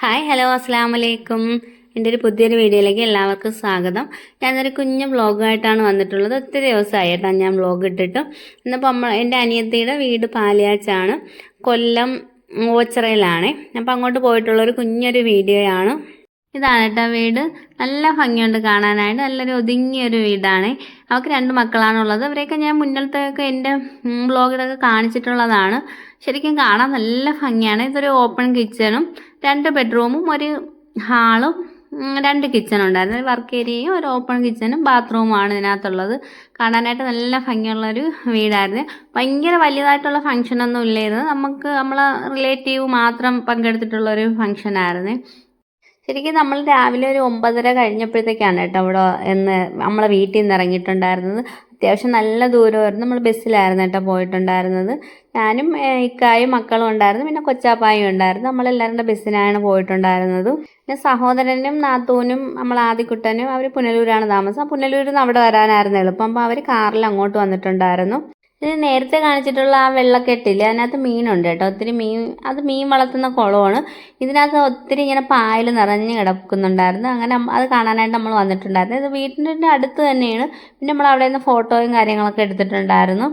Hi hello അസ്സാം വലൈക്കും എന്റെ ഒരു പുതിയൊരു വീഡിയോയിലേക്ക് എല്ലാവർക്കും സ്വാഗതം. ഞാനൊരു കുഞ്ഞു വ്ളോഗായിട്ടാണ് വന്നിട്ടുള്ളത്. ഒത്തിരി ദിവസമായിട്ടാണ് ഞാൻ വ്ളോഗ് ഇട്ടിട്ട്. ഇന്നിപ്പോൾ നമ്മൾ എന്റെ അനിയത്തിയുടെ വീട് പാലിയാച്ചാണ്. കൊല്ലം ഓച്ചറയിലാണ്. അപ്പോൾ അങ്ങോട്ട് പോയിട്ടുള്ളൊരു കുഞ്ഞൊരു വീഡിയോയാണ്. ഇതാണ് കേട്ടോ വീട്. നല്ല ഭംഗിയുണ്ട് കാണാനായിട്ട്. നല്ലൊരു ഒതുങ്ങിയൊരു വീടാണ്. അവർക്ക് രണ്ട് മക്കളാണുള്ളത്. അവരെയൊക്കെ ഞാൻ മുന്നിലത്തെയൊക്കെ എന്റെ ബ്ലോഗിലൊക്കെ കാണിച്ചിട്ടുള്ളതാണ്. ശരിക്കും കാണാൻ നല്ല ഭംഗിയാണ്. ഇതൊരു ഓപ്പൺ കിച്ചണും രണ്ട് ബെഡ്റൂമും ഒരു ഹാളും രണ്ട് കിച്ചൺ ഉണ്ടായിരുന്നു. ഒരു വർക്ക് ഏരിയയും ഒരു ഓപ്പൺ കിച്ചണും ബാത്റൂമാണ് ഇതിനകത്തുള്ളത്. കാണാനായിട്ട് നല്ല ഭംഗിയുള്ളൊരു വീടായിരുന്നു. ഭയങ്കര വലിയതായിട്ടുള്ള ഫങ്ഷനൊന്നും ഇല്ലായിരുന്നു. നമുക്ക് നമ്മളെ റിലേറ്റീവ് മാത്രം പങ്കെടുത്തിട്ടുള്ളൊരു ഒരു ഫങ്ഷനായിരുന്നു ശരിക്കും നമ്മൾ രാവിലെ ഒരു ഒമ്പതര കഴിഞ്ഞപ്പോഴത്തേക്കാണ് കേട്ടോ അവിടെ എന്ന് നമ്മളെ വീട്ടിൽ നിന്ന് ഇറങ്ങിയിട്ടുണ്ടായിരുന്നത്. അത്യാവശ്യം നല്ല ദൂരമായിരുന്നു. നമ്മൾ ബസ്സിലായിരുന്നു കേട്ടോ പോയിട്ടുണ്ടായിരുന്നത്. ഞാനും ഇക്കായും മക്കളും ഉണ്ടായിരുന്നു. പിന്നെ കൊച്ചാപ്പായും ഉണ്ടായിരുന്നു. നമ്മളെല്ലാവരും ബസ്സിനാണ് പോയിട്ടുണ്ടായിരുന്നത്. പിന്നെ സഹോദരനും നാത്തൂനും നമ്മൾ ആദിക്കുട്ടനും അവർ പുനലൂരാണ് താമസം. പുനലൂരിൽ നിന്ന് അവിടെ വരാനായിരുന്നു എളുപ്പം. അപ്പോൾ അവർ കാറിൽ അങ്ങോട്ട് വന്നിട്ടുണ്ടായിരുന്നു. ഇത് നേരത്തെ കാണിച്ചിട്ടുള്ള ആ വെള്ളക്കെട്ടില്ലേ അതിനകത്ത് മീനുണ്ട് കേട്ടോ. ഒത്തിരി മീൻ അത് മീൻ വളർത്തുന്ന കുളമാണ്. ഇതിനകത്ത് ഒത്തിരി ഇങ്ങനെ പായൽ നിറഞ്ഞ് കിടക്കുന്നുണ്ടായിരുന്നു. അങ്ങനെ അത് കാണാനായിട്ട് നമ്മൾ വന്നിട്ടുണ്ടായിരുന്നു. ഇത് വീട്ടിന്റെ അടുത്ത് തന്നെയാണ്. പിന്നെ നമ്മൾ അവിടെ നിന്ന് ഫോട്ടോയും കാര്യങ്ങളൊക്കെ എടുത്തിട്ടുണ്ടായിരുന്നു.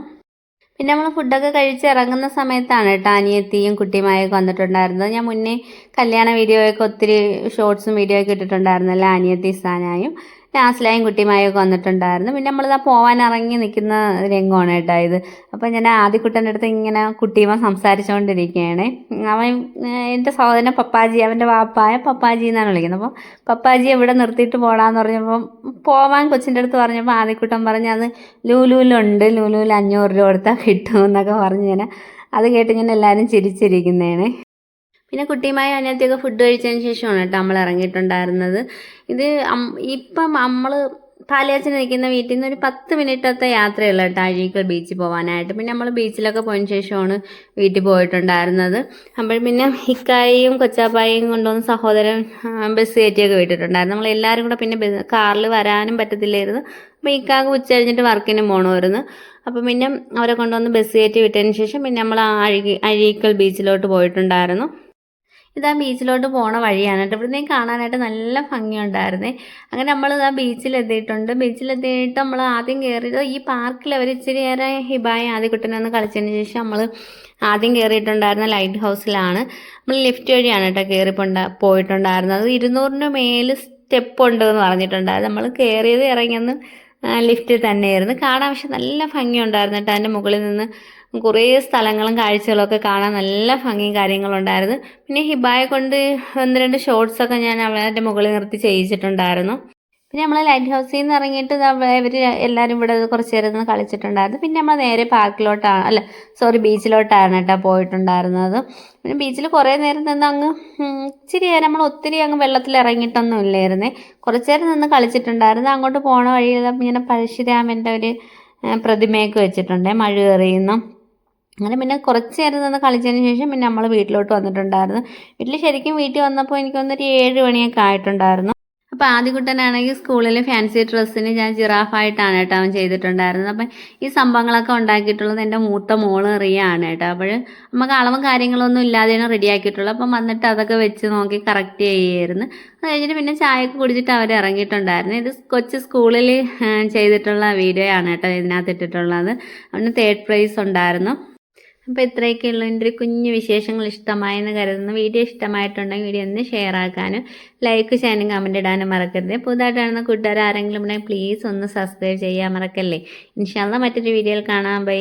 പിന്നെ നമ്മൾ ഫുഡൊക്കെ കഴിച്ച് ഇറങ്ങുന്ന സമയത്താണ് കേട്ടോ അനിയത്തിയും കുട്ടിയുമായൊക്കെ വന്നിട്ടുണ്ടായിരുന്നത്. ഞാൻ മുന്നേ കല്യാണ വീഡിയോയൊക്കെ ഒത്തിരി ഷോർട്സും വീഡിയോ ഒക്കെ ഇട്ടിട്ടുണ്ടായിരുന്നല്ലോ അനിയത്തി സ്ഥാനായും നാസിലായും കുട്ടിയുമായൊക്കെ വന്നിട്ടുണ്ടായിരുന്നു. പിന്നെ നമ്മളിതാ പോവാൻ ഇറങ്ങി നിൽക്കുന്ന രംഗമാണ് കേട്ടോ ഇത്. അപ്പോൾ ഞാൻ ആദ്യക്കുട്ടന്റെ അടുത്ത് ഇങ്ങനെ കുട്ടിയുമ സംസാരിച്ചുകൊണ്ടിരിക്കുകയാണ് അവൻ എന്റെ സഹോദരൻ പപ്പാജി അവന്റെ വാപ്പായ പപ്പാജി എന്നാണ് വിളിക്കുന്നത്. അപ്പോൾ പപ്പാജി എവിടെ നിർത്തിയിട്ട് പോടാന്ന് പറഞ്ഞപ്പോൾ പോവാൻ കൊച്ചിന്റെ അടുത്ത് പറഞ്ഞപ്പോൾ ആദ്യക്കുട്ടൻ പറഞ്ഞ് അത് ലൂലൂലുണ്ട് ലൂലൂൽ അഞ്ഞൂറ് രൂപ കൊടുത്താൽ കിട്ടും എന്നൊക്കെ പറഞ്ഞ് ഞാൻ അത് കേട്ട് ഞാൻ എല്ലാവരും ചിരിച്ചിരിക്കുന്നതാണ്. പിന്നെ കുട്ടിയുമായി അതിനകത്തൊക്കെ ഫുഡ് കഴിച്ചതിന് ശേഷമാണ് കേട്ടോ നമ്മൾ ഇറങ്ങിയിട്ടുണ്ടായിരുന്നത്. ഇത് ഇപ്പം നമ്മൾ പാലിയാച്ചൻ നിൽക്കുന്ന വീട്ടിൽ നിന്ന് ഒരു പത്ത് മിനിറ്റത്തെ യാത്രയുള്ള കേട്ടോ അഴീക്കൽ ബീച്ചിൽ പോകാനായിട്ട് പിന്നെ നമ്മൾ ബീച്ചിലൊക്കെ പോയതിന് ശേഷമാണ് വീട്ടിൽ പോയിട്ടുണ്ടായിരുന്നത്. അപ്പോൾ പിന്നെ ഇക്കായും കൊച്ചാപ്പായും കൊണ്ടുവന്ന് സഹോദരൻ ബസ് കയറ്റിയൊക്കെ വിട്ടിട്ടുണ്ടായിരുന്നു. നമ്മൾ എല്ലാവരും കൂടെ പിന്നെ കാറിൽ വരാനും പറ്റത്തില്ലായിരുന്നു. അപ്പോൾ ഇക്കാക്ക് ഉച്ച കഴിഞ്ഞിട്ട് വർക്കിന് പോകണമായിരുന്നു അപ്പം പിന്നെ അവരെ കൊണ്ടുവന്ന് ബസ് കയറ്റി വിട്ടതിന് ശേഷം പിന്നെ നമ്മൾ അഴി അഴീക്കൽ ബീച്ചിലോട്ട് പോയിട്ടുണ്ടായിരുന്നു. ഇതാ ബീച്ചിലോട്ട് പോണ വഴിയാണ് കേട്ടോ. ഇവിടുന്ന് കാണാനായിട്ട് നല്ല ഭംഗിയുണ്ടായിരുന്നേ. അങ്ങനെ നമ്മൾ ഇതാ ബീച്ചിലെത്തിയിട്ടുണ്ട്. ബീച്ചിലെത്തിയിട്ട് നമ്മൾ ആദ്യം കയറിയത് ഈ പാർക്കിൽ അവർ ഇച്ചിരി ഏറെ ഹിബായി ആദ്യ കുട്ടനൊന്ന് കളിച്ചതിന് ശേഷം നമ്മൾ ആദ്യം കയറിയിട്ടുണ്ടായിരുന്ന ലൈറ്റ് ഹൗസിലാണ്. നമ്മൾ ലിഫ്റ്റ് വഴിയാണ് കേട്ടോ കയറി പോയിട്ടുണ്ടായിരുന്നത്. ഇരുന്നൂറിന് മേൽ സ്റ്റെപ്പ് ഉണ്ട് എന്ന് പറഞ്ഞിട്ടുണ്ടായിരുന്നു. നമ്മൾ കയറിയത് ഇറങ്ങിയെന്ന് ലിഫ്റ്റിൽ തന്നെയായിരുന്നു. കാണാൻ പക്ഷെ നല്ല ഭംഗിയുണ്ടായിരുന്നു കേട്ടോ. അതിന്റെ മുകളിൽ നിന്ന് കുറേ സ്ഥലങ്ങളും കാഴ്ചകളൊക്കെ കാണാൻ നല്ല ഭംഗിയും കാര്യങ്ങളും ഉണ്ടായിരുന്നു. പിന്നെ ഹിബായെ കൊണ്ട് ഒന്ന് രണ്ട് ഷോർട്സൊക്കെ ഞാൻ അവളുടെ മുകളിൽ നിർത്തി ചെയ്യിച്ചിട്ടുണ്ടായിരുന്നു. പിന്നെ നമ്മൾ ലൈറ്റ് ഹൗസിൽ നിന്ന് ഇറങ്ങിയിട്ട് ഇവർ എല്ലാവരും ഇവിടെ കുറച്ച് നേരം നിന്ന് കളിച്ചിട്ടുണ്ടായിരുന്നു. പിന്നെ നമ്മൾ നേരെ പാർക്കിലോട്ടാണ് അല്ല സോറി ബീച്ചിലോട്ടാണ് കേട്ടോ പോയിട്ടുണ്ടായിരുന്നത്. പിന്നെ ബീച്ചിൽ കുറേ നേരം നിന്ന് അങ്ങ് ഇച്ചിരി നേരം നമ്മൾ ഒത്തിരി അങ്ങ് വെള്ളത്തിൽ ഇറങ്ങിയിട്ടൊന്നും ഇല്ലായിരുന്നേ. കുറച്ച് നേരം നിന്ന് കളിച്ചിട്ടുണ്ടായിരുന്നു. അങ്ങോട്ട് പോണ വഴിയിൽ ഇങ്ങനെ പരശുരാമന്റെ ഒരു പ്രതിമയൊക്കെ വെച്ചിട്ടുണ്ട് മഴ എറിയുന്നു അങ്ങനെ പിന്നെ കുറച്ച് നേരം നിന്ന് കളിച്ചതിന് ശേഷം പിന്നെ നമ്മൾ വീട്ടിലോട്ട് വന്നിട്ടുണ്ടായിരുന്നു. വീട്ടിൽ ശരിക്കും വീട്ടിൽ വന്നപ്പോൾ എനിക്ക് തോന്നുന്നു ഒരു ഏഴ് മണിയൊക്കെ ആയിട്ടുണ്ടായിരുന്നു. അപ്പോൾ ആദ്യകുട്ടനാണെങ്കിൽ സ്കൂളിൽ ഫാൻസി ഡ്രസ്സിന് ഞാൻ ജിറാഫായിട്ടാണ് കേട്ടോ അവൻ ചെയ്തിട്ടുണ്ടായിരുന്നത്. അപ്പം ഈ സംഭവങ്ങളൊക്കെ ഉണ്ടാക്കിയിട്ടുള്ളത് എന്റെ മൂത്ത മോൾ റിയാണ് കേട്ടോ. അപ്പോൾ നമുക്ക് അളവും കാര്യങ്ങളൊന്നും ഇല്ലാതെയാണ് റെഡിയാക്കിയിട്ടുള്ളത്. അപ്പം വന്നിട്ട് അതൊക്കെ വെച്ച് നോക്കി കറക്റ്റ് ചെയ്യുമായിരുന്നു അത് കഴിഞ്ഞിട്ട് പിന്നെ ചായയൊക്കെ കുടിച്ചിട്ട് അവർ ഇറങ്ങിയിട്ടുണ്ടായിരുന്നു. ഇത് കൊച്ചു സ്കൂളിൽ ചെയ്തിട്ടുള്ള വീഡിയോ ആണ് കേട്ടോ ഇതിനകത്ത് ഇട്ടിട്ടുള്ളത്. അവന് തേർഡ് പ്രൈസ് ഉണ്ടായിരുന്നു. അപ്പോൾ ഇത്രയൊക്കെയുള്ള എന്റെ ഒരു കുഞ്ഞു വിശേഷങ്ങൾ ഇഷ്ടമായെന്ന് കരുതുന്നു. വീഡിയോ ഇഷ്ടമായിട്ടുണ്ടെങ്കിൽ വീഡിയോ ഒന്ന് ഷെയർ ആക്കാനും ലൈക്ക് ചെയ്യാനും കമന്റ് ഇടാനും മറക്കരുത്. പുതുതായിട്ട് കാണുന്ന കൂട്ടുകാർ ആരെങ്കിലും ഉണ്ടെങ്കിൽ പ്ലീസ് ഒന്ന് സബ്സ്ക്രൈബ് ചെയ്യാൻ മറക്കല്ലേ. ഇൻഷാല്ല മറ്റൊരു വീഡിയോയിൽ കാണാൻ ബൈ